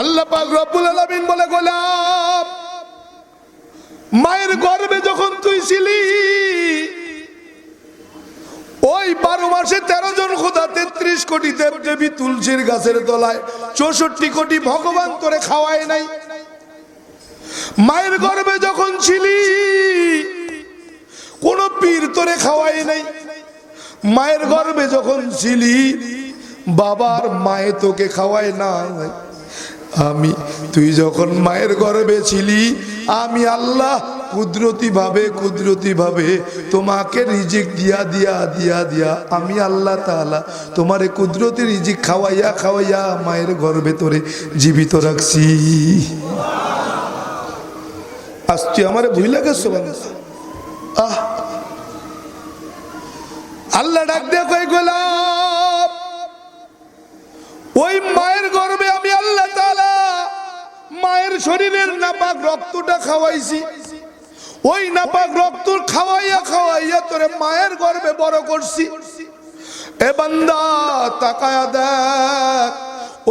আল্লাহ পাক রব্বুল বলে, গোলাম, মায়ের গর্ভে যখন তুই ছিলি, ওই বারো মাসে তেরো জন খোদা তেত্রিশ কোটি দেব দেবী তুলসীর গাছের তলায় চৌষট্টি কোটি ভগবান তোরে খাওয়ায় নাই। মায়ের গর্ভে যখন ছিলি, কোন পীর তোরে খাওয়াই নাই। মায়ের গর্ভে যখন ছিলি, বাবার মায়ে তোকে খাওয়ায় না আমি, তুই যখন মায়ের গর্ভে ছিলি, আমি আল্লাহ কুদরতি ভাবে কুদরতি ভাবে তোমাকে রিজিক দিয়া দিয়া দিয়া দিয়া, আমি আল্লাহ তাআলা তোমারে কুদরতি রিজিক খাওয়াইয়া খাওয়াইয়া মায়ের গর্ভে তোরে জীবিত রাখছি। আজ তুই আমারে ভুইলা গেছো আহ! আল্লাহ ডাক দিয়ে কই গোলাপ, ওই মায়ের গর্ভে আমি আল্লাহ তাআলা মায়ের শরীরের নাপাক রক্তটা খাওয়াইছি। ওই নাপাক রক্ত খাওয়াইয়া খাওয়াইয়া তোরে মায়ের গর্ভে বড় করছি। এ বান্দা, তাকায়া দেখ,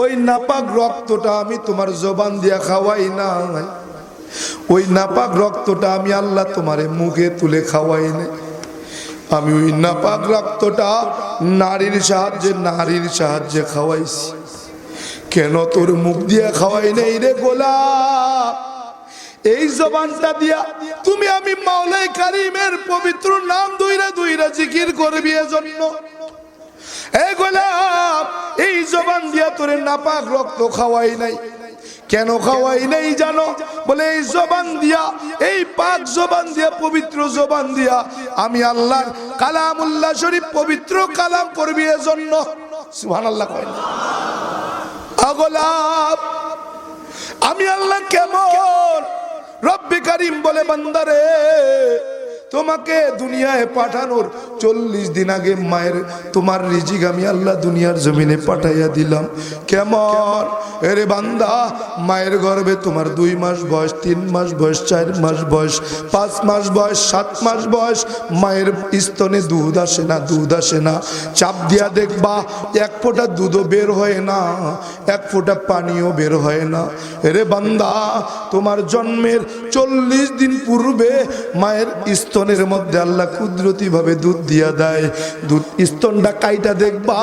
ওই নাপাক রক্তটা আমি তোমার জবান দিয়া খাওয়াই না ওই নাপাক রক্তটা আমি আল্লাহ তোমারে মুখে তুলে খাওয়াই না আমি ওই নাপাক রক্তটা নারীর সাহায্যে নারীর সাহায্যে খাওয়াইছি। কেন তোর মুখ দিয়ে খাওয়াই নেই রে গোলাপ? এই জবানটা দিয়া তুমি আমি মাওলাই কারিমের পবিত্র নাম দুইরা দুইরা জিকির করবি এজন্য। এই গোলাপ, এই জবান দিয়া তোরে নাপাক রক্ত খাওয়াই নাই। কেন খাওয়াই নাই জানো? বলে এই জবান দিয়া, এই পাক জবান দিয়া, পবিত্র জবান দিয়া আমি আল্লাহর কালামুল্লাহ শরীফ পবিত্র কালাম করবি এজন্য। সুবহানাল্লাহ কয় না। আমি আল্লাহ কেমন? রব্বি করিম বলে বান্দারে। তোমাকে দুনিয়ায় পাঠানোর চল্লিশ দিন আগে মায়ের, তোমার রিজিক আমি আল্লাহ দুনিয়ার জমিনে পাঠাইয়া দিলাম। কেমন? এরে বান্দা, মায়ের গর্ভে তোমার দুই মাস বয়স, তিন মাস বয়স, চার মাস বয়স, পাঁচ মাস বয়স, সাত মাস বয়স, মায়ের স্তনে দুধ আসে না, দুধ আসে না। চাপ দিয়া দেখবা, এক ফোঁটা দুধও বের হয় না, এক ফোঁটা পানিও বের হয় না। এরে বান্দা, তোমার জন্মের চল্লিশ দিন পূর্বে মায়ের স্তনের মধ্যে আল্লাহ কুদরতি ভাবে দুধ দিয়া দেয়। দুধ স্তনটা কাইটা দেখবা,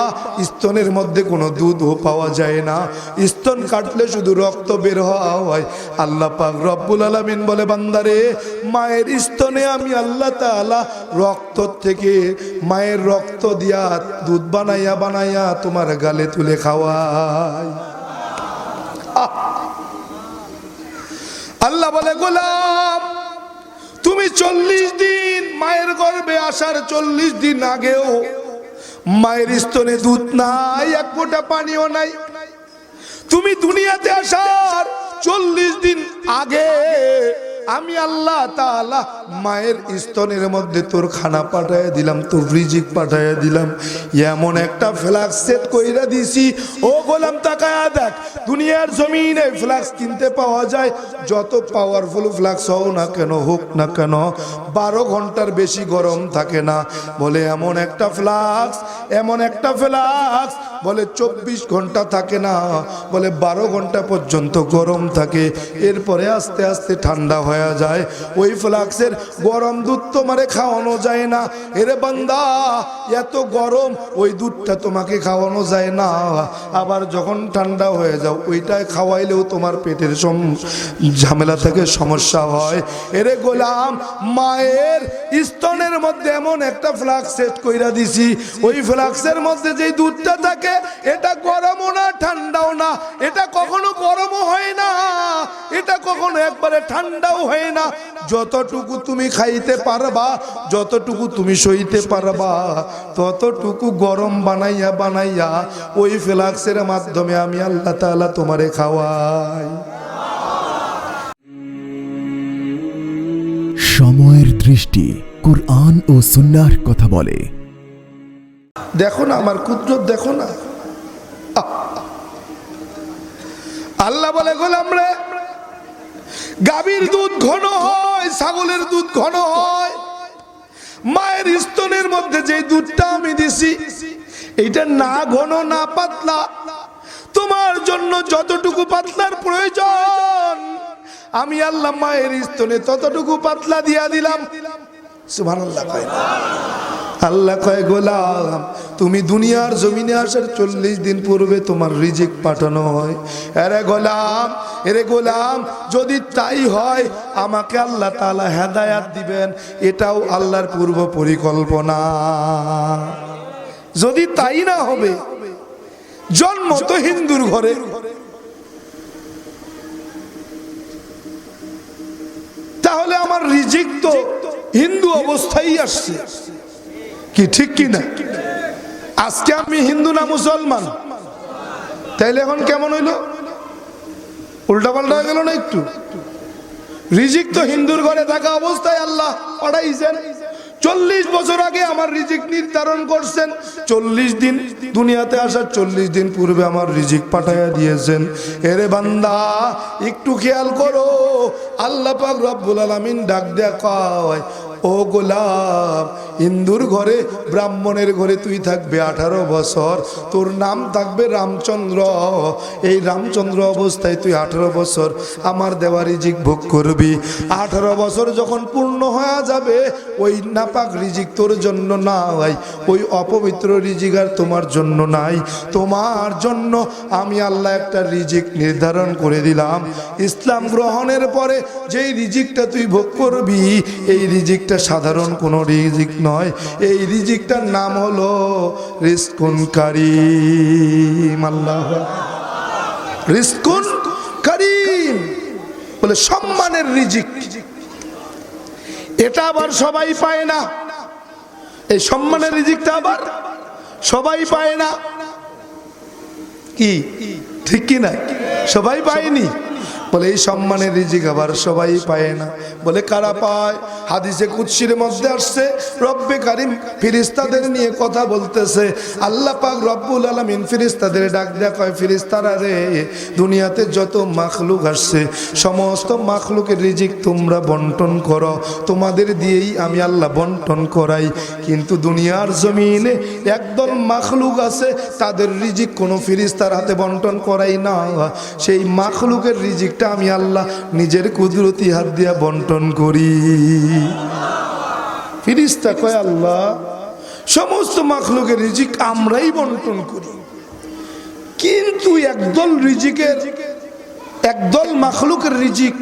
স্তনের মধ্যে কোনো দুধও পাওয়া যায় না। স্তন কাটলে শুধু রক্ত বের হওয়া হয়। আল্লাহ পাক রব্বুল আলামিন বলে, বান্দারে, মায়ের স্তনে আমি আল্লাহ তাআলা রক্ত থেকে মায়ের রক্ত দিয়া দুধ বানাইয়া বানাইয়া তোমার গালে তুলে খাওয়াই। আল্লাহ বলে, গোলাম তুমি চল্লিশ দিন মায়ের গর্বে আসার চল্লিশ দিন আগেও মায়ের স্তনে দুধ নাই, এক ফোঁটা পানিও নাই। তুমি দুনিয়াতে আসার চল্লিশ দিন আগে আমি আল্লাহ তাআলা মায়ের স্তনের মধ্যে তোর খানা পাঠাইয়া দিলাম, তোর রিজিক পাঠাইয়া দিলাম। এমন একটা ফ্ল্যাক্স সেট কইরা দিছি। ও গোলাম, তাকায়া দেখ, দুনিয়ার জমিনে ফ্ল্যাক্স কিনতে পাওয়া যায়। যত পাওয়ারফুল ফ্ল্যাক্স হও না কেন, হোক না কেন, বারো ঘণ্টার বেশি গরম থাকে না। বলে, এমন একটা ফ্লাক্স এমন একটা ফ্লাক্স বলে, চব্বিশ ঘণ্টা থাকে না। বলে, বারো ঘণ্টা পর্যন্ত গরম থাকে। এরপরে আস্তে আস্তে ঠান্ডা হয়ে যায়। ওই ফ্লাক্সের গরম দুধ তোমারে খাওয়ানো যায় না। এরে বান্দা, এত গরম, ওই দুধটা তোমাকে খাওয়ানো যায় না। আবার যখন ঠান্ডা হয়ে যাও ওইটাই খাওয়াইলেও তোমার পেটের ঝামেলা থেকে সমস্যা হয়। এরে গোলাম, মায়ের স্তনের মধ্যে এমন একটা ফ্লাক্স সেট কইরা দিছি। ওই ফ্লাক্সের মধ্যে যেই দুধটা থাকে, এটা গরমও না, ঠান্ডাও না। এটা কখনো গরমও হয় না। এটা কখনো একবারে ঠান্ডাও হয় না। যতটুকু তুমি খাইতে পারবা যতটুকু তুমি সইতে পারবা ততটুকু গরম বানাইয়া বানাইয়া ওই ফ্লাক্সের মাধ্যমে আমি আল্লাহ তাআলা তোমারে খাওয়াই। সময়ের দৃষ্টি কুরআন ও সুন্নার কথা বলে। দেখো না আমার কুদরত দেখো না। আল্লাহ বলে গোলাম রে গাভীর দুধ ঘন হয়, ছাগলের দুধ ঘন হয়। মায়ের স্তনের মধ্যে যে দুধটা আমি দিছি এইটা না ঘন, না পাতলা। তোমার জন্য যতটুকু পাতলার প্রয়োজন, আমি আল্লাহ মায়ের স্তনে ততটুকু পাতলা দিয়া দিলাম। সুবহানাল্লাহ কয় না। আল্লাহ কয়, গোলাম, তুমি দুনিয়ার জমিনে আসার চল্লিশ দিন পূর্বে তোমার রিজিক পাঠানো হয়। এরে গোলাম এরে গোলাম, যদি তাই হয়, আমাকে আল্লাহ তালা হেদায়াত দিবেন, এটাও আল্লাহর পূর্ব পরিকল্পনা। যদি তাই না হবে, জন্ম তো হিন্দুর ঘরে। তাহলে আমার রিজিক তো হিন্দু অবস্থায় আসছে। কি ঠিক কি না? আজকে আমি হিন্দু না মুসলমান? তাইলে এখন কেমন হইল? উল্টা পাল্টা হয়ে গেল না একটু? রিজিক তো হিন্দুর ঘরে থাকা অবস্থায় আল্লাহ পাঠাইছেন। চল্লিশ বছর আগে আমার রিজিক নির্ধারণ করছেন। চল্লিশ দিন দুনিয়াতে আসার চল্লিশ দিন পূর্বে আমার রিজিক পাঠাইয়া দিয়েছেন। এরে বান্দা, একটু খেয়াল করো। আল্লাহ পাক রব্বুল আলামিন ডাক দেয়া কয় ও গোলাম হিন্দুর ঘরে, ব্রাহ্মণের ঘরে তুই থাকবে আঠারো বছর। তোর নাম থাকবে রামচন্দ্র। এই রামচন্দ্র অবস্থায় তুই আঠারো বছর আমার দেওয়া রিজিক ভোগ করবি। আঠারো বছর যখন পূর্ণ হয়ে যাবে, ওই নাপাক রিজিক তোর জন্য না হয় ওই অপবিত্র রিজিক আর তোমার জন্য নাই। তোমার জন্য আমি আল্লাহ একটা রিজিক নির্ধারণ করে দিলাম। ইসলাম গ্রহণের পরে যেই রিজিকটা তুই ভোগ করবি, এই রিজিকটা সাধারণ কোনো রিজিক নয়। এই রিজিকটার নাম হলো রিস্কুন কারিম, আল্লাহ রিস্কুন কারিম বলে সম্মানের রিজিক। এটা আবার সবাই পায় না। এই সম্মানের রিজিকটা আবার সবাই পায় না। কি? ঠিক কি না? সবাই পায়নি? বলে, এই সম্মানের রিজিক আবার সবাই পায় না। বলে, কারা পায়? হাদিসে কুৎসির মধ্যে আসছে, রব্বে কারিম ফিরিস্তাদের নিয়ে কথা বলতেছে। আল্লাহ পাক রব্বুল আলমিন ফিরিস্তাদের ডাক দেয়া কয়, ফিরিস্তারা রে, দুনিয়াতে যত মাখলুক আসছে, সমস্ত মাখলুকের রিজিক তোমরা বন্টন করো। তোমাদের দিয়েই আমি আল্লাহ বন্টন করাই। কিন্তু দুনিয়ার জমিনে একদল মাখলুক আছে, তাদের রিজিক কোনো ফিরিস্তার হাতে বন্টন করাই না। সেই মাখলুকের রিজিকটা আমি আল্লাহ নিজের কুদরতি হাত দিয়া বন্টন করি। ফিরিস্তা কয়, আল্লাহ, সমস্ত মাখলুকের রিজিক আমরাই বন্টন করি। কিন্তু একদল রিজিকের, একদল মাখলুকের রিজিক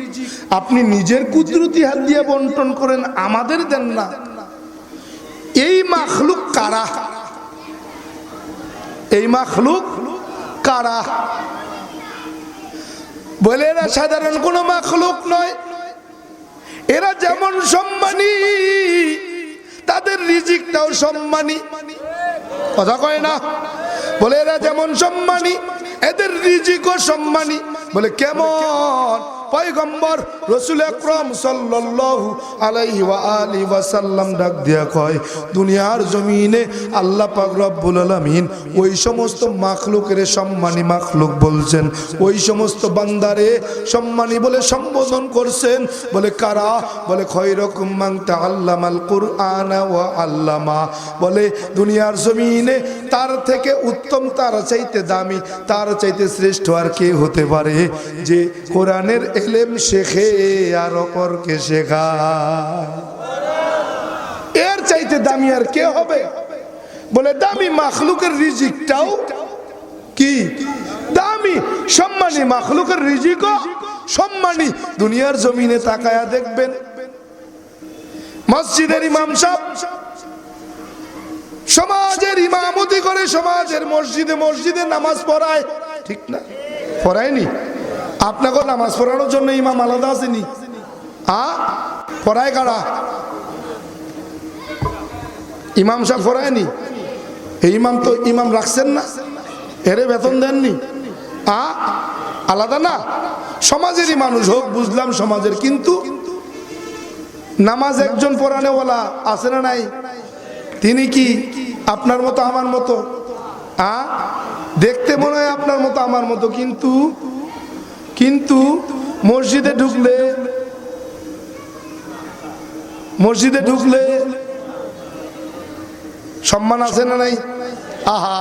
আপনি নিজের কুদরতি হাত দিয়ে বন্টন করেন, আমাদের দেন না। এই মাখলুক কারা? এই মাখলুক কারা? বলে এরা সাধারণ কোনো মাখলুক নয়। এরা যেমন সম্মানী, তাদের রিজিকটাও সম্মানী। কথা কয় না? বলে এরা যেমন সম্মানী, এদের রিজিকও সম্মানী। বলে কেমন পয়গম্বর রসুল আকরম সাল্লাল্লাহু আলাইহি আলিহি ওয়াসাল্লাম ডাক দিয়া কয়, দুনিয়ার জমিনে আল্লাহ পাক রব্বুল আলামিন ওই সমস্ত মাখলুকের সম্মানী মাখলুক বলছেন, ওই সমস্ত বান্দারে সম্মানী বলে সম্বোধন করছেন, বলে কারা? বলে খয়রকুম মান তাআল্লামাল কুরআন ওয়া আল্লামা। বলে দুনিয়ার জমিনে তার থেকে উত্তম, তার চাইতে দামি, তার চাইতে শ্রেষ্ঠ আর কে হতে পারে? যে কোরআনের এলেম শেখে আর অপরকে শেখায়। এর চাইতে দামি আর কে হবে? বলে, দামি মাখলুকের রিজিকটাও কি? দামি, সম্মানী মাখলুকের রিজিকও সম্মানী। দুনিয়ার জমিনে তাকায়া দেখবেন, মসজিদের ইমাম সাহেব সমাজের ইমামতি করে সমাজের মসজিদে মসজিদে নামাজ পড়ায়। ঠিক না? পড়ায়নি? আপনাকে নামাজ পড়ানোর জন্য ইমাম আলাদা আসেনি আ? পড়ায় কারা? ইমাম সাহেব পড়ায়নি? এই ইমাম তো ইমাম রাখছেন না। এরে বেতন দেননি। আ? আলাদা না। সমাজেরই মানুষ হোক, বুঝলাম সমাজের, কিন্তু নামাজ একজন পড়ানেওয়ালা আছে না নাই? তিনি কি আপনার মতো আমার মতো? আ? দেখতে মনে হয় আপনার মতো আমার মতো, কিন্তু কিন্তু মসজিদে ঢুকলে মসজিদে ঢুকলে সম্মান আছে না নাই? আহা,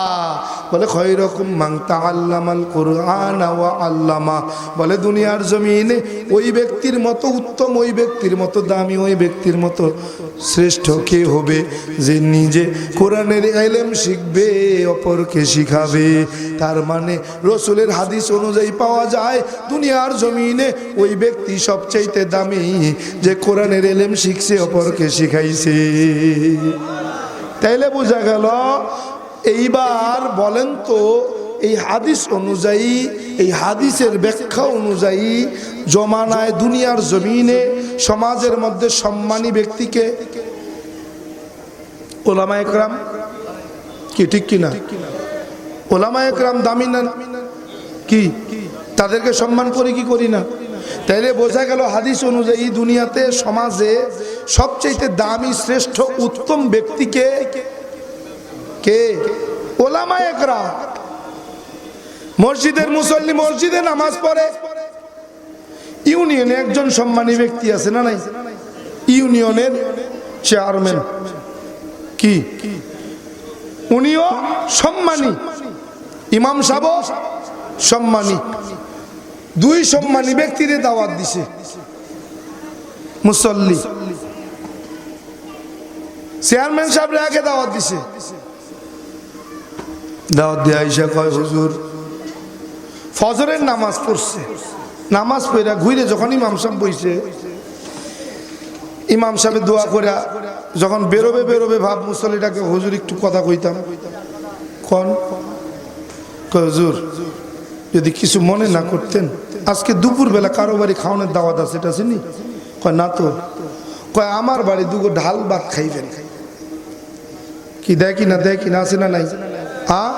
বলে খয়রকম মাংতা আল্লামাল কোরআন আল্লামা। বলে, দুনিয়ার জমিনে ওই ব্যক্তির মতো, উত্তম ওই ব্যক্তির মতো, দামি ওই ব্যক্তির মতো শ্রেষ্ঠ কে হবে যে নিজে কোরআনের এলেম শিখবে, অপরকে শিখাবে? তার মানে রসুলের হাদিস অনুযায়ী পাওয়া যায়, দুনিয়ার জমিনে ওই ব্যক্তি সবচাইতে দামি যে কোরআনের এলেম শিখছে, অপরকে শিখাইছে। তাইলে বোঝা গেল এইবার বলেন তো, এই হাদিস অনুযায়ী, এই হাদিসের ব্যাখ্যা অনুযায়ী জমানায় দুনিয়ার জমিনে সমাজের মধ্যে সম্মানী ব্যক্তিকে ওলামা একরাম কি, ঠিক কিনা ওলামা একরাম দামি না কি? তাদেরকে সম্মান করি কি করি না? তাইলে বোঝা গেল হাদিস অনুযায়ী দুনিয়াতে সমাজে সবচেয়ে দামি, শ্রেষ্ঠ, উত্তম ব্যক্তিকে কে? ওলামা একরাম। মসজিদের মুসল্লি মসজিদে নামাজ পড়ে। ইউনিয়নে একজন সম্মানী ব্যক্তি আছে না নাই? ইউনিয়নের চেয়ারম্যান। কি? উনিও সম্মানী। ইমাম সাহেব সম্মানী। দুই সম্মানী ব্যক্তিরে দাওয়াত দিছে। মুসল্লি। চেয়ারম্যান সাহেবরে আগে দাওয়াত দিছে। দাওয়াত দিয়ে আইসা কয়, হুজুর, ফজরের নামাজ পড়ছে। নামাজ পড়া ঘুরে যখন ইমাম সাহেব বইছে, ইমাম সাহেব দোয়া করে যখন বেরোবে বেরোবে ভাব মুসল্লিটাকে, হুজুর, একটু কথা কইতাম। কন হুজুর, যদি কিছু মনে না করতেন, আজকে দুপুর বেলা কারও বাড়ি খাওয়ানোর দাওয়াত আছে, এটা চিনি? কয়, না তো। কয়, আমার বাড়ি দুগো ঢাল ভাত খাইবেন। কি দেয় কি না দেয় কি না আছে না নাই? হ্যাঁ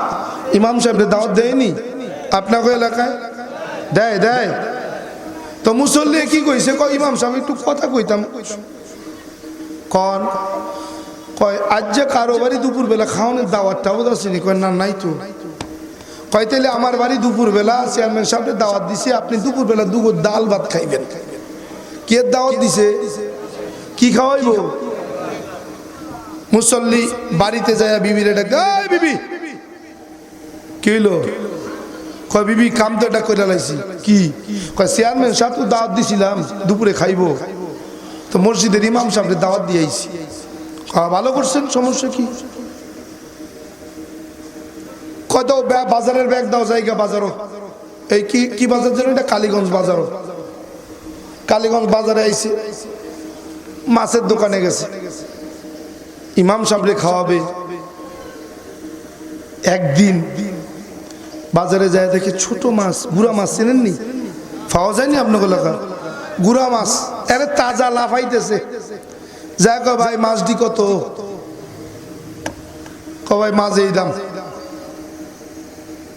ইমাম সাহেব দাওয়াত দেয়নি? আপনাকে এলাকায়? দেয় দেয়। তো মুসল্লি কি কইছে? কয়, ইমাম সাহেব, একটু কথা কইতাম। কন? কয় আজ যে কারও বাড়ি দুপুর বেলা খাওয়ানোর দাওয়াতটাও আসেনি। কয়, না, নাই তো। কয়, তাইলে আমার বাড়ি দুপুর বেলা চেয়ারম্যান সাহেবের দাওয়াত দিছে, আপনি দুপুর বেলা দুগো ডাল ভাত খাইবেন। কে দাওয়াত দিছে? কি খাওয়াইব? মুসল্লি বাড়িতে যায় বিবির ডাক বিবি কি কয়, বিবি, কাম তো এটা করে লাইছি। কি? কয়, চেয়ারম্যান সাহেব তো দাওয়াত দিছিলাম, দুপুরে খাইবো। তো মসজিদের ইমাম সাহেব দাওয়াত দিয়ে আইছি। ভালো করছেন, সমস্যা কি? ব্যাগ বাজারের ব্যাগ দাও, জায়গা বাজারও। এই কি কি বাজার যেন এটা? কালীগঞ্জ বাজারও। কালীগঞ্জ বাজারে আইছে। মাছের দোকানে গেছে। ইমাম সাহেবরে খাওয়াবে। একদিন বাজারে যায় দেখে ছোট মাছ, গুড়া মাছ, চেনেননি? পাওয়া যায়নি আপনাকে এলাকা গুড়া মাছ, আরে তাজা লাফাইতেছে। যা কয় ভাই মাছটি কত? ক ভাই, মাছ এই দাম।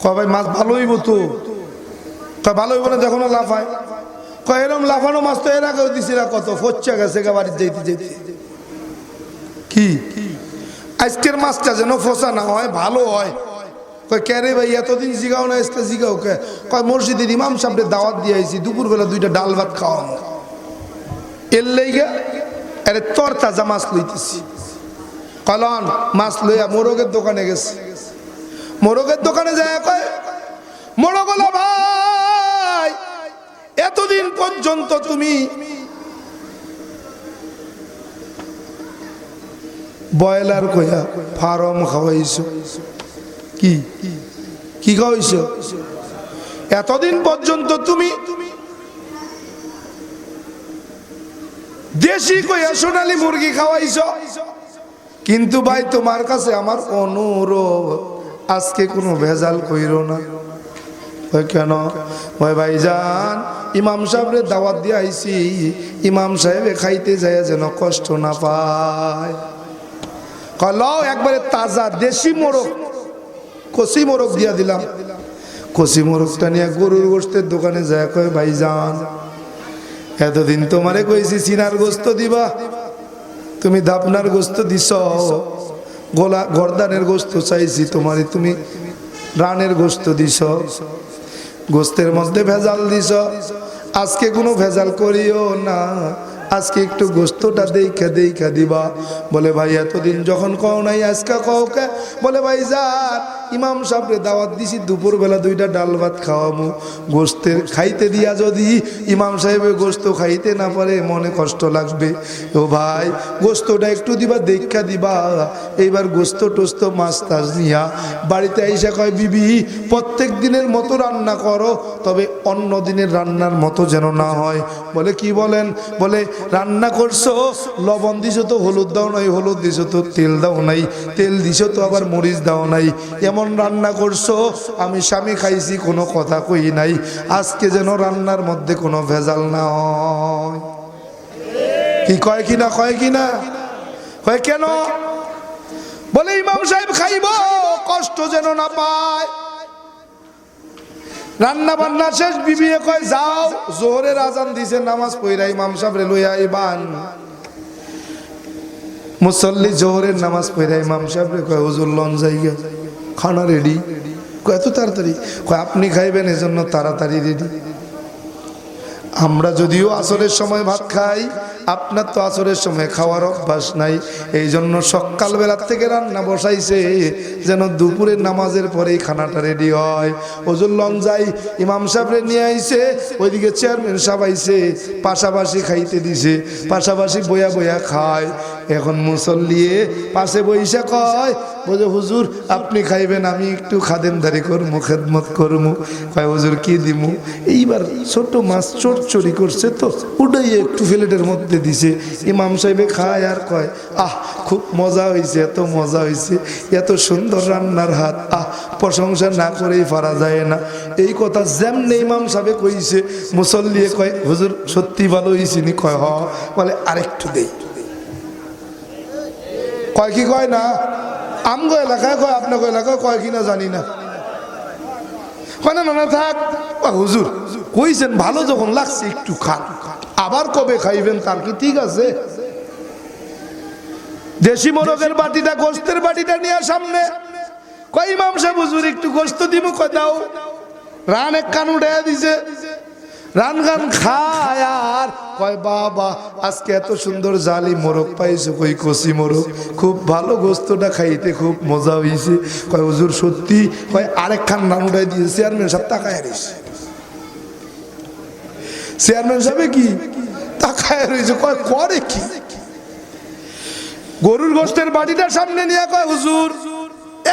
ক ভাই, মাছ ভালো হইব তো? কয় ভালো হইব না যখন লাফায়। কয় এরম লাফানো মাছ তো এর আগেও দিছিলা কত? ফচ্চা গেছে গা বাড়িতে যেতে যেতে কি? আজকের মাছটা যেন ফসা না হয়, ভালো হয়। কয়, কে রে ভাই, এতদিন জিগাও না, আজকে জিগাও কে? কয়, মসজিদের ইমাম সাহেবের দাওয়াত দিয়ে আইছি, দুপুরবেলা দুইটা ডাল ভাত খাওয়ানো এর লেগা আরে তোর তাজা মাছ লইতেছি। কলন মাছ লইয়া মোরগের দোকানে গেছে। মোরগের দোকানে যায় কয়, মোরগ ভাই, এতদিন পর্যন্ত তুমি বয়লার কইয়া ফার্ম খাওয়াইছ। কি? কি খাওয়াইছ এতদিন পর্যন্ত তুমি দেশি কইয়া সোনালি মুরগি খাওয়াইছ। কিন্তু ভাই, তোমার কাছে আমার অনুরোধ, আজকে কোনো ভেজাল কইরো না। কেন? ওই ভাই যান ইমাম সাহেবরে দাওয়াত দিয়ে আইছি। ইমাম সাহেবে খাইতে যায় যেন কষ্ট না পায়। কলাও একবারে তাজা দেশি মোরগ। কষি মোরগ দিয়া দিলাম। কষি মোরগটা নিয়ে গরুর গোস্তের দোকানে যায়, কয়, ভাই যান। এতদিন তোমারে কইছি চিনার গোস্ত দিবা। তুমি দাপনার গোস্ত দিছ। গোলা, গরদানের গোস্ত চাইছি তোমারে তুমি রানের গোস্ত দিছ। গোস্তের মধ্যে ভেজাল দিছ। আজকে কোনো ভেজাল করিও না। আজকে একটু গোস্তটা দেখা দেখা দিবা। বলে, ভাই, এতদিন যখন কও নাই, আজকে কও কে? বলে, ভাই, যান। ইমাম সাহেবরে দাওয়াত দিছি, দুপুরবেলা দুইটা ডাল ভাত খাওয়ামু গোস্তের খাইতে দিয়া যদি ইমাম সাহেবের গোস্ত খাইতে না পারে, মনে কষ্ট লাগবে। ও ভাই, গোস্তটা একটু দিবা, দেখা দিবা। এইবার গোস্ত টোস্ত, মাছ টাছ নিয়া বাড়িতে আইসা কয়, বিবি, প্রত্যেক দিনের মতো রান্না করো, তবে অন্য দিনের রান্নার মতো যেন না হয়। বলে, কি বলেন? বলে, রান্না করছ, লবণ দিছো তো হলুদ দাও নাই, হলুদ দিছো তো তেল দাও নাই, তেল দিছো তো আবার মরিচ দাও নাই। এমন রান্না করছ? আমি স্বামী খাইছি, কোনো কথা কই নাই। আজকে যেন রান্নার মধ্যে কোনো ভেজাল না হয়। কি কয় কিনা কয় কিনা কয় কেন? বলে ইমাম সাহেব খাইব, কষ্ট যেন না পায়। রান্না বান্না শেষ বিবিয়ে কয়, যাও। জোহরের আজান দিছে, নামাজ পইরা ইমাম সাহেব লইয়া ইবান মুসল্লি জোহরের নামাজ পইরা ইমাম সাহেব কয়, হুজুর লন যাইয়া খানা রেডি এত তাড়াতাড়ি? আপনি খাইবেন, এজন্য তাড়াতাড়ি রেডি আমরা যদিও আসরের সময় ভাত খাই, আপনার তো আসরের সময় খাওয়ার অভ্যাস নাই। এই জন্য সকালবেলার থেকে রান্না বসাইছে, যেন দুপুরের নামাজের পরেই খানাটা রেডি হয়। ওজুর লং যাই, ইমাম সাহেবরে নিয়ে আইছে, ওইদিকে চেয়ারম্যান সাহেব আইছে, পাশাপাশি খাইতে দিছে, পাশাপাশি বয়া বয়া খায়। এখন মুসল্লিয়ে পাশে বইসা কয় বোঝো হুজুর, আপনি খাইবেন, আমি একটু খাদেমদারি করব খেদমত করমু। কয়, হুজুর, কি দিমু? এইবার ছোট মাছ চোরচুরি করছে তো ওটাই একটু প্লেটের মধ্যে দিছে। ইমাম সাহেবে খায় আর কয়, আহ, খুব মজা হয়েছে এত মজা হয়েছে এত সুন্দর রান্নার হাত, আহ, প্রশংসা না করেই পারা যায় না। এই কথা যেমনি ইমাম সাহেবে কইছে, মুসল্লিয়ে কয়, হুজুর, সত্যি ভালো হয়েছে নি। কয়, হ। বলে, আরেকটু দেই। কয় কি কয় না? আমগো এলাকায় কয় আপনাকে এলাকায় কয় কিনা জানি না। কয় না না না থাক হুজুর, কইছেন ভালো যখন লাগছে, একটু খান। আবার কবে খাইবেন তার কি ঠিক আছে? দেশি মোরগের বাটিটা, গোস্তের বাটিটা নিয়ে সামনে। কয়, ইমাম সাহেব, হুজুর, একটু গোস্ত দিব কয়, দাও। রান এক কান উঠে দিছে। রান গান খায় আর। কয়, বাবা, আজকে এত সুন্দর জালি মোরগ পাইছো, কই কষি মোরগ? খুব ভালো গোস্তটা খাইতে খুব মজা হইছে। কয়, হুজুর, সত্যি? কয় আরেক খান রান উঠাই দিয়েছে, চেয়ারম্যান সব তাকায় রয়েছে চেয়ারম্যান সাহেব কি? তাকায় রয়েছে কয়, করে কি? গরুর গোস্তের বাড়িটা সামনে নিয়ে কয়, হুজুর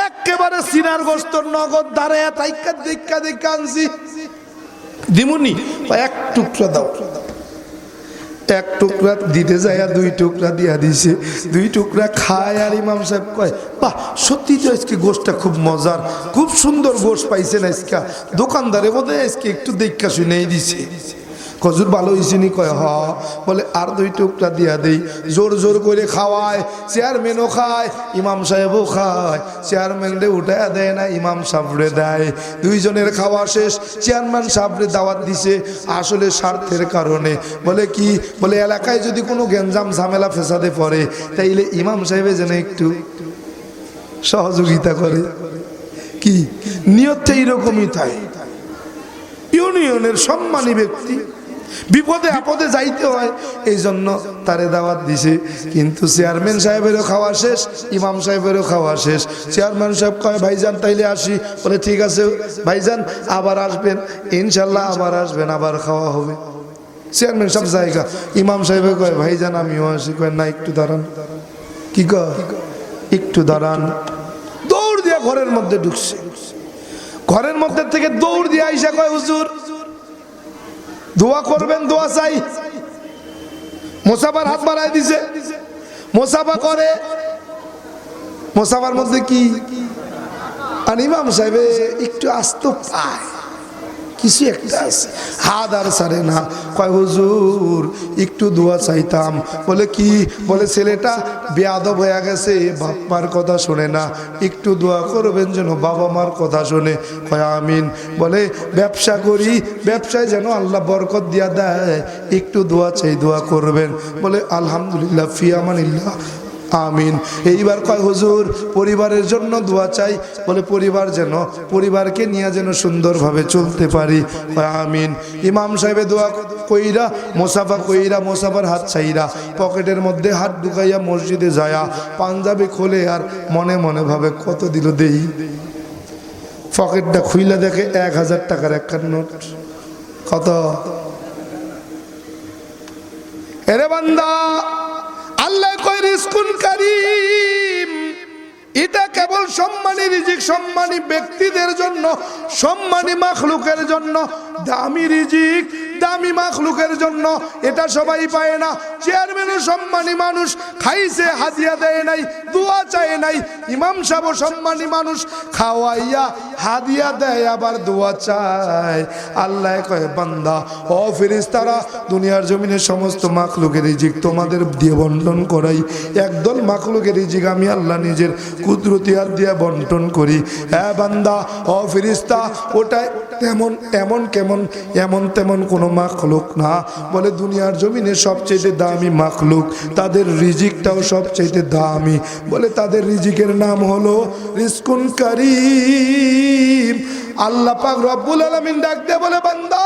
একেবারে সিনার গোস্তর নগদ দাঁড়ায় তাইকা দেখা দেখা আনছি। দিমুনি। এক টুকরা দাও। এক টুকরা দিতে যায় আর দুই টুকরা দিয়া দিছে। দুই টুকরা খায় আর ইমাম সাহেব কয়, বাহ, সত্যি তো আজকে গোষ্ঠটা খুব মজার। খুব সুন্দর গোষ্ঠ পাইছেন আজকে। দোকানদারে বোধ আজকে একটু দেখা শুনেই দিছে। কজুর ভালো হয়েছে নি কয়, হ, বলে, আর দুই টুকরা দিয়া দেই। জোর জোর করে খাওয়ায়, চেয়ারম্যানও খায়, ইমাম সাহেবও খায়। চেয়ারম্যানরে উঠায় দেয় না, ইমাম সাবরে দেয়। দুইজনের খাওয়া শেষ, চেয়ারম্যান সাবরে দাওয়াত দিছে, আসলে স্বার্থের কারণে। বলে, কি? বলে, এলাকায় যদি কোনো গেঞ্জাম ঝামেলা ফেসাদে পড়ে, তাইলে ইমাম সাহেবে যেন একটু সহযোগিতা করে। কি? নিয়তটা এইরকমই তাই। ইউনিয়নের সম্মানী ব্যক্তি বিপদে আপদে যাইতে হয়। এই জন্য তারে দাওয়াত দিছে। কিন্তু চেয়ারম্যান সাহেবেরও খাওয়া শেষ, ইমাম সাহেবেরও খাওয়া শেষ। চেয়ারম্যান সাহেব কয়, ভাইজান, তাইলে আসি। বলে, ঠিক আছে, ভাইজান, আবার আসবেন। ইনশাল্লাহ আবার আসবেন, আবার খাওয়া হবে। চেয়ারম্যান সব জায়গা। ইমাম সাহেবে কয়, ভাইজান, আমিও আসি। কয়, না, একটু দাঁড়ান। কি কয়? একটু দাঁড়ান। দৌড় দিয়া ঘরের মধ্যে ঢুকছে। ঘরের মধ্যে থেকে দৌড় দিয়ে আইসা কয়, হুজুর দোয়া করবেন, দোয়া চাই। মোসাফার হাত বাড়াই দিছে। মোসাফা করে। মোসাফার মধ্যে কি? আর ইমাম সাহেবে একটু আস্ত পায়। কিছু একটা আছে। হাত আর সারে না। কয়, হুজুর, একটু দোয়া চাইতাম। বলে, কি? বলে, ছেলেটা বেয়াদব হয়ে গেছে বাপ মার কথা শোনে না। একটু দোয়া করবেন যেন বাবা মার কথা শোনে। কয়, আমিন। বলে, ব্যবসা করি, ব্যবসায় যেন আল্লাহ বরকত দিয়া দেয়। একটু দোয়া চাই, দোয়া করবেন। বলে, আলহামদুলিল্লাহ ফিয়ামানিল্লাহ আমিন। এইবার কয়, হুজুর, পরিবারের জন্য দোয়া চাই। বলে, পরিবার যেন, পরিবারকে নিয়ে যেন সুন্দরভাবে চলতে পারি। আমিন। ইমাম সাহেবে দোয়া কইরা, মোসাফা কইরা, মোসাফার হাত চাইরা পকেটের মধ্যে হাত ঢুকাইয়া মসজিদে যায়া, পাঞ্জাবি খোলে আর মনে মনে ভাবে কত দিল দেই। পকেটটা খুইলা দেখে এক হাজার টাকার একটা নোট। কত? এরে বান্দা! আল্লাহ কয় রিস্কুন কারিম। এটা কেবল সম্মানী রিজিক, সম্মানী ব্যক্তিদের জন্য, সম্মানী মাখলুকের জন্য দামি রিজিক। দামি মাখলুকের জন্য, এটা সবাই পায় না। চেয়ারম্যানও সম্মানী মানুষ খাইছে, হাদিয়া দেয় নাই, দোয়া চায় নাই। ইমাম সাহেব সম্মানী মানুষ খাওয়াইয়া, হাদিয়া দেয়, আবার দোয়া চায়। আল্লাহ কয়, বান্দা, ও ফিরিস্তারা দুনিয়ার জমিনে সমস্ত মাখলুকের রিজিক তোমাদের দিয়ে বন্টন করাই। একদল মাখলুকের রিজিক আমি আল্লাহ নিজের কুদরতি হাত দিয়ে বন্টন করি। হ্যাঁ বান্দা, ও ফিরিস্তা ওটাই তেমন, এমন, কেমন, এমন, তেমন কোনো মাখলুক না। বলে, দুনিয়ার জমিনে সবচেয়ে দামি মাখলুক, তাদের রিজিকটাও সবচেয়ে দামি। বলে, তাদের রিজিকের নাম হলো রিস্কুন কারিম। আল্লাহ পাক রব্বুল আলামিন ডাক দে বলে, বান্দা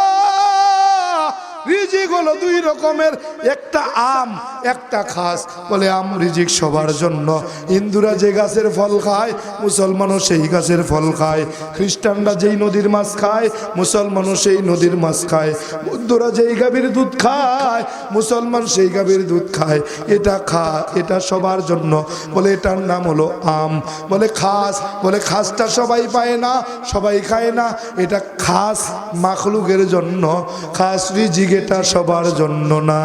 রিজিক হলো দুই রকমের, একটা আম, একটা খাস বলে আম রিজিক সবার জন্য। হিন্দুরা যে গাছের ফল খায়, মুসলমানও সেই গাছের ফল খায়। খ্রিস্টানরা যেই নদীর মাছ খায়, মুসলমানও সেই নদীর মাছ খায়। বৌদ্ধরা যেই গাভীর দুধ খায়, মুসলমান সেই গাভীর দুধ খায়। এটা খা, এটা সবার জন্য। বলে এটার নাম হলো আম। বলে খাস, বলে খাসটা সবাই পায় না, সবাই খায় না। এটা খাস মাখলুকের জন্য। খাস রিজিক এটা সবার জন্য না।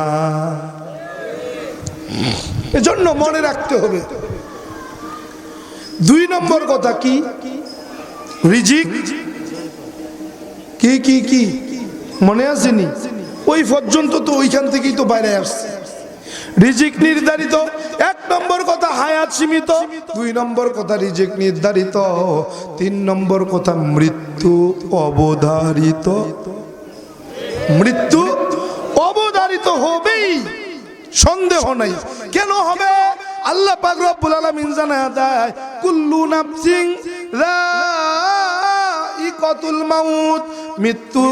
এজন্য মনে রাখতে হবে। দুই নম্বর কথা কি? রিজিক। কি কি কি? মনে আসেনি ওই পর্যন্ত তো ওইখান থেকেই তো বাইরে আসছে। রিজিক নির্ধারিত। এক নম্বর কথা হায়াত সীমিত। দুই নম্বর কথা রিজিক নির্ধারিত। তিন নম্বর কথা মৃত্যু অবধারিত। মৃত্যু অবধারিত হবেই। সন্দেহ নাই। কেন হবে? আল্লাহ পাক রব্বুল আলামিন জানা দেয় কুল্লু নাফসিং রাইকাতুল মাউত। মৃত্যু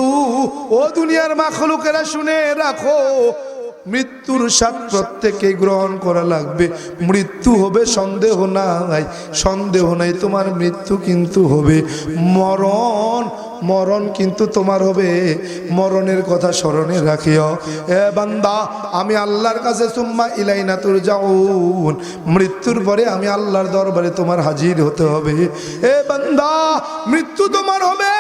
ও দুনিয়ার মাখলুকেরা শুনে রাখো। মৃত্যুর স্বাদ প্রত্যেকে গ্রহণ করা লাগবে। মৃত্যু হবে, সন্দেহ নাই। সন্দেহ নাই, তোমার মৃত্যু কিন্তু হবে। মরণ মরণ কিন্তু তোমার হবে। মরণের কথা স্মরণে রাখিও। এ বান্দা, আমি আল্লাহর কাছে সুম্মা ইলাইনা তুর যাউন মৃত্যুর পরে আমি আল্লাহর দরবারে তোমার হাজির হতে হবে। এ বান্দা, মৃত্যু তোমার হবে।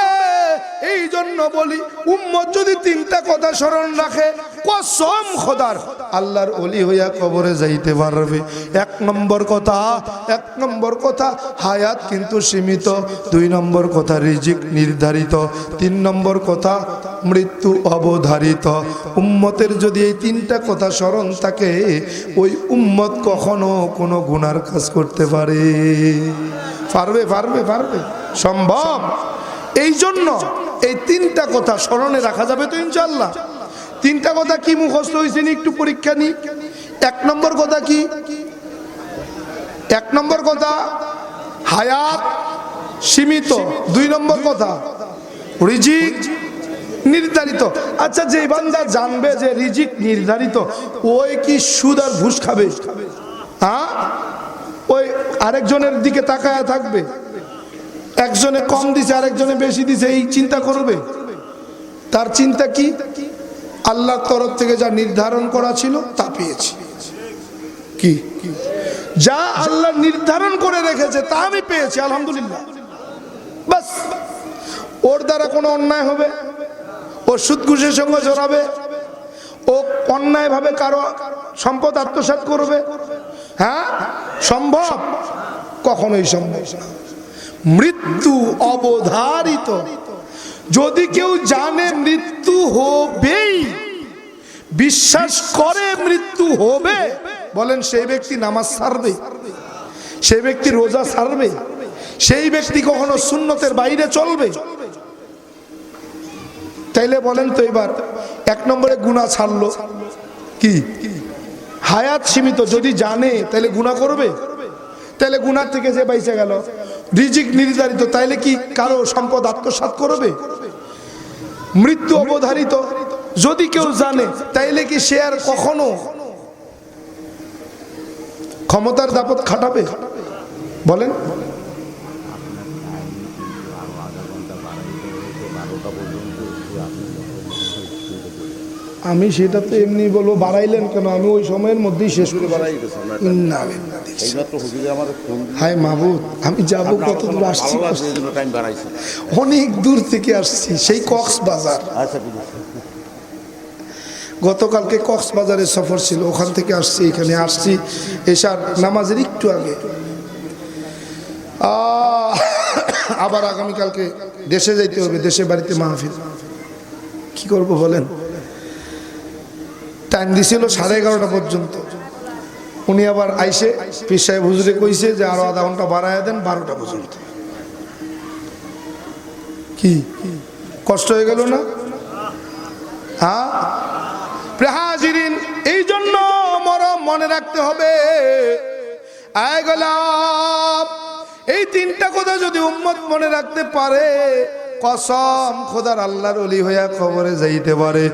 এই জন্য বলি, উম্মত যদি তিনটা কথা স্মরণ রাখে, কসম খোদার, আল্লাহর অলি হইয়া কবরে যাইতে পারবে। এক নম্বর কথা, এক নম্বর কথা, হায়াত কিন্তু সীমিত। দুই নম্বর কথা, রিজিক নির্ধারিত। তিন নম্বর কথা, মৃত্যু অবধারিত। উম্মতের যদি এই তিনটা কথা স্মরণ থাকে, ওই উম্মত কখনো কোনো গুনার কাজ করতে পারে। পারবে পারবে পারবে। সম্ভব। এই জন্য এই তিনটা কথা স্মরণে রাখা যাবে তো ইনশাল্লাহ তিনটা কথা কি মুখস্থ হয়েছে নি একটু পরীক্ষা নি? এক নম্বর কথা কি? এক নম্বর কথা, হায়াত সীমিত। দুই নম্বর কথা, রিজিক নির্ধারিত। আচ্ছা যে বান্দা জানবে যে রিজিক নির্ধারিত, ওই কি সুদ আর ঘুষ খাবে? হ্যাঁ? ওই আরেকজনের দিকে তাকায় থাকবে। একজনে কম দিছে, আরেকজনে বেশি দিছে, এই চিন্তা করবে? তার চিন্তা কি? আল্লাহর তরফ থেকে যা নির্ধারণ করা ছিল, তা পেয়েছি। কি? যা আল্লাহ নির্ধারণ করে রেখেছে, তা আমি পেয়েছি, আলহামদুলিল্লাহ। বাস। ওর দ্বারা কোনো অন্যায় হবে? ও সুদ ঘুষের সঙ্গে জড়াবে? ও অন্যায়ভাবে কারও সম্পদ আত্মসাৎ করবে? হ্যাঁ? সম্ভব? কখনোই সম্ভব না। মৃত্যু অবধারিত। যদি কেউ জানে মৃত্যু হবেই, বিশ্বাস করে মৃত্যু হবে, বলেন সেই ব্যক্তি নামাজ ছাড়বে সেই ব্যক্তি রোজা ছাড়বে সেই ব্যক্তি কখনো সুন্নতের বাইরে চলবে। তাইলে বলেন তো এবার, এক নম্বরে গুণা ছাড়লো। কি? হায়াত সীমিত, যদি জানে তাহলে গুণা করবে? তাহলে গুনার থেকে যে বাইসে গেল। রিজিক নির্ধারিত, তাইলে কি কারও সম্পদ আত্মসাত করবে? মৃত্যু অবধারিত, যদি কেউ জানে, তাইলে কি সে আর কখনো ক্ষমতার দাপত খাটাবে? বলেন। আমি সেটা তো এমনি বলব বাড়াইলেন কেন? আমি ওই সময়ের মধ্যেই শেষ করে হায় মাহবুদ আমি যাব কত দূর আসছি? অনেক দূর থেকে আসছি সেই কক্সবাজার। আচ্ছা গতকালকে কক্সবাজারের সফর ছিল ওখান থেকে আসছি এখানে আসছি এসার নামাজের একটু আগে। আহ, আবার আগামীকালকে দেশে যাইতে হবে দেশে বাড়িতে মাহফিল। কি করব বলেন? টাইম দিছিল সাড়ে এগারোটা পর্যন্ত। উনি আবার আইসে পীর সাহেব হুজুরে কইছে যে আরও আধা ঘণ্টা বাড়ায় দেন বারোটা পর্যন্ত। কি? কষ্ট হয়ে গেল না? হ্যাঁ? প্রেহাজিরিন এই জন্য মরম মনে রাখতে হবে। আয় গোলাপ এই তিনটা কথা যদি উম্মত মনে রাখতে পারে কসম খোদার আল্লাহর অলি হইয়া খবরে যাইতে পারে।